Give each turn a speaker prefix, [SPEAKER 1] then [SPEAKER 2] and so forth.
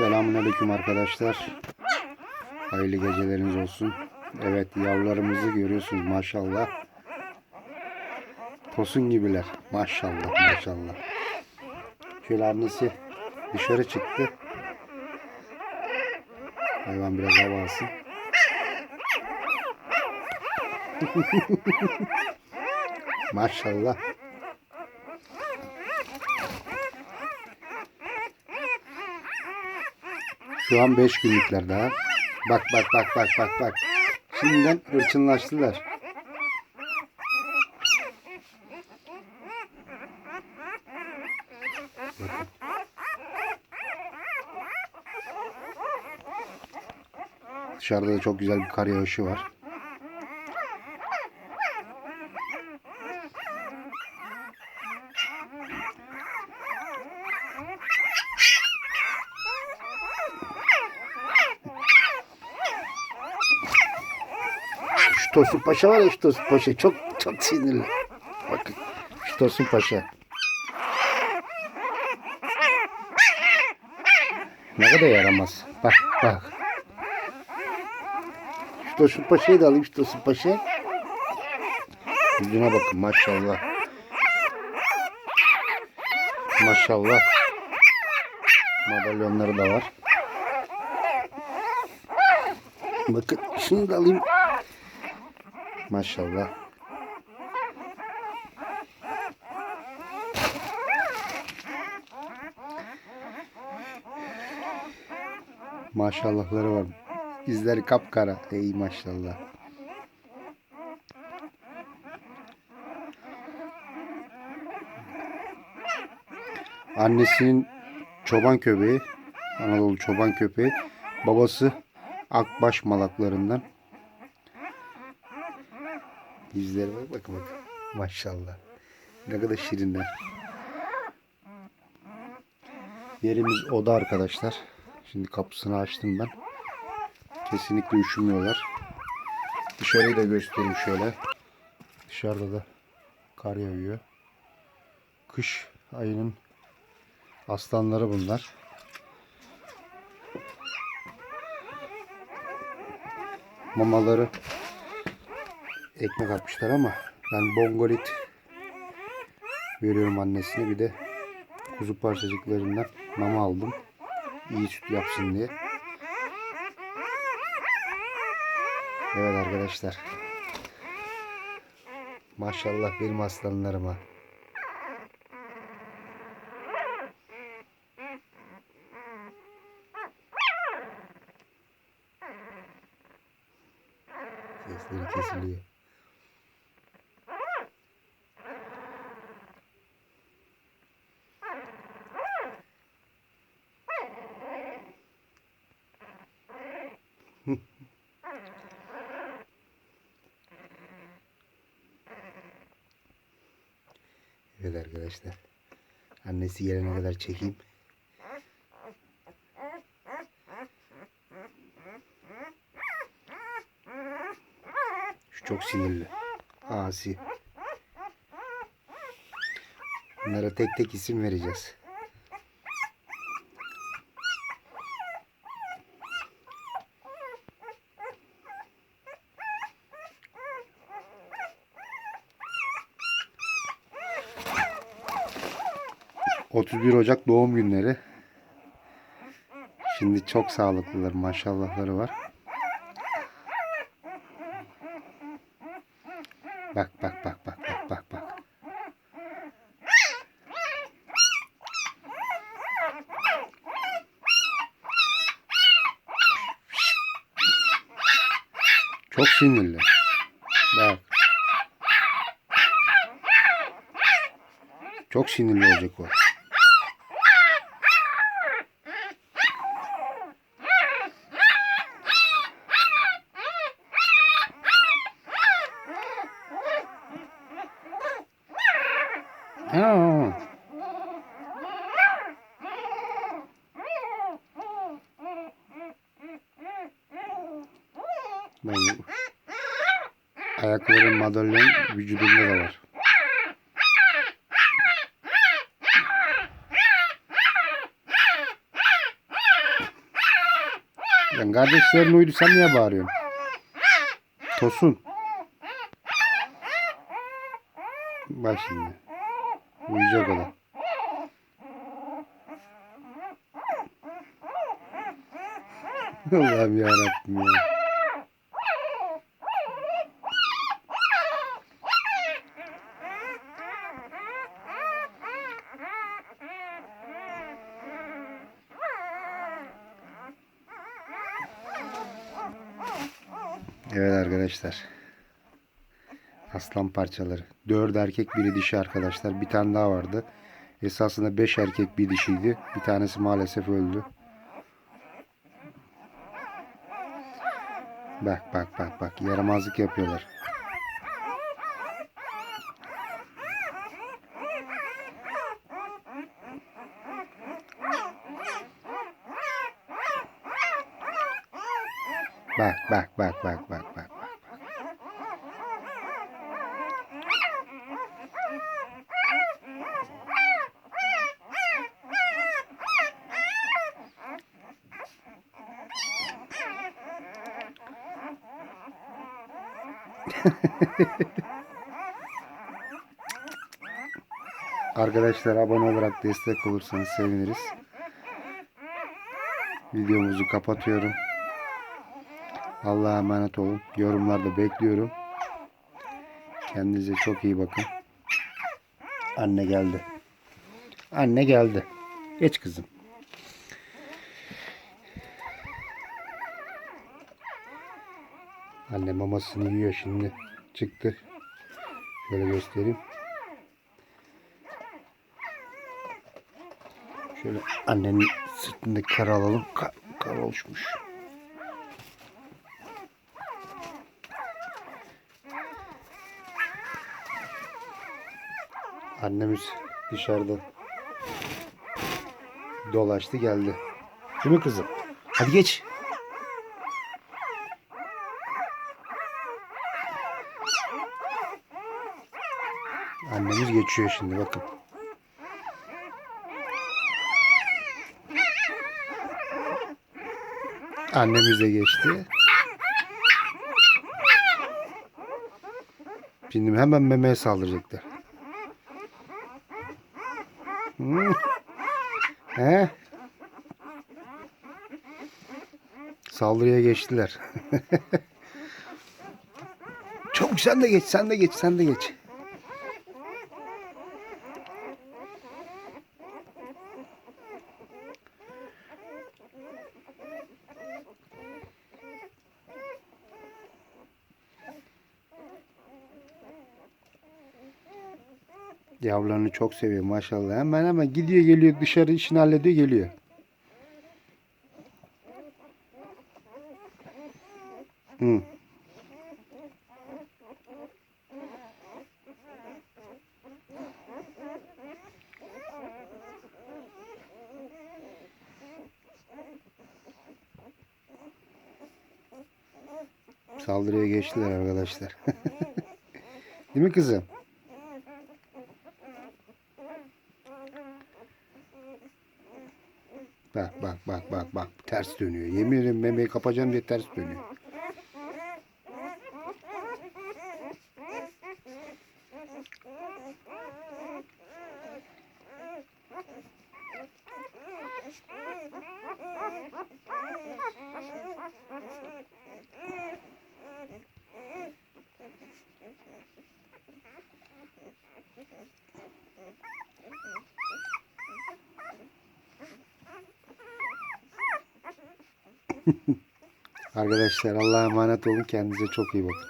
[SPEAKER 1] Selamünaleyküm arkadaşlar. Hayırlı geceleriniz olsun. Evet yavrularımızı görüyorsunuz maşallah. Tosun gibiler. Maşallah maşallah. Şöyle annesi dışarı çıktı. Hayvan biraz hava alsın. maşallah. Şu an 5 günlükler daha. Bak bak bak bak bak bak. Şimdiden hırçınlaştılar. Bakın. Dışarıda da çok güzel bir kar yağışı var. Şu Tosun Paşa var ya şu Tosun Paşa çok çok sinirli. Bakın şu Tosun Paşa. Ne kadar yaramaz. Bak bak. Şu Tosun Paşa'yı da alayım şu Tosun Paşa. Yüzüne bakın maşallah. Maşallah. Madalyonları da var. Bakın şunu da alayım. Maşallah. Maşallahları var. İzleri kapkara. Ey maşallah. Annesinin çoban köpeği. Anadolu çoban köpeği. Babası akbaş malaklarından. Yüzleri bak bakın bakın. Maşallah. Ne kadar şirinler. Yerimiz oda arkadaşlar. Şimdi kapısını açtım ben. Kesinlikle üşümüyorlar. Dışarıyı da göstereyim şöyle. Dışarıda da kar yağıyor. Kış ayının aslanları bunlar. Mamaları ekmek atmışlar ama ben bongolit veriyorum annesine bir de kuzu parçacıklarından mama aldım. İyi süt yapsın diye. Evet arkadaşlar. Maşallah benim aslanlarıma. Sesleri kesiliyor. Evet arkadaşlar. Annesi gelene kadar çekeyim. Şu çok sinirli. Asi. Bunlara tek tek isim vereceğiz. ...31 Ocak doğum günleri. Şimdi çok sağlıklılar. Maşallahları var. Bak bak bak bak bak bak bak. Çok sinirli. Bak. Çok sinirli olacak o. Ha. Ben ayakların madalyon vücudunda da var. Lan kardeşlerin uyudu sen niye bağırıyorsun? Tosun. Bak şimdi. Uyuyacak o da. Allah'ım yarabbim ya. Evet arkadaşlar. Aslan parçaları. Dört erkek biri dişi arkadaşlar. Bir tane daha vardı. Esasında beş erkek bir dişiydi. Bir tanesi maalesef öldü. Bak bak bak bak. Yaramazlık yapıyorlar. Bak bak bak bak bak Arkadaşlar abone olarak destek olursanız seviniriz. Videomuzu kapatıyorum. Allah'a emanet olun. Yorumlarda bekliyorum. Kendinize çok iyi bakın. Anne geldi. Anne geldi. Geç kızım. Anne mamasını yiyor şimdi. Çıktı. Şöyle göstereyim. Şöyle annenin sırtındaki karı alalım. Kar, kar oluşmuş. Annemiz dışarıda dolaştı geldi. Değil mi kızım? Hadi geç. Annemiz geçiyor şimdi bakın. Annemiz de geçti. Şimdi hemen memeye saldıracaklar. Hı. He? Saldırıya geçtiler. Çabuk sen de geç, sen de geç, sen de geç. Yavrularını çok seviyor maşallah. Hemen hemen gidiyor geliyor dışarı işini hallediyor geliyor. Hı. Saldırıya geçtiler arkadaşlar. Değil mi kızım? Bak bak bak bak ters dönüyor. Yemin ederim memeyi kapacağım diye ters dönüyor. Arkadaşlar Allah'a emanet olun. Kendinize çok iyi bakın.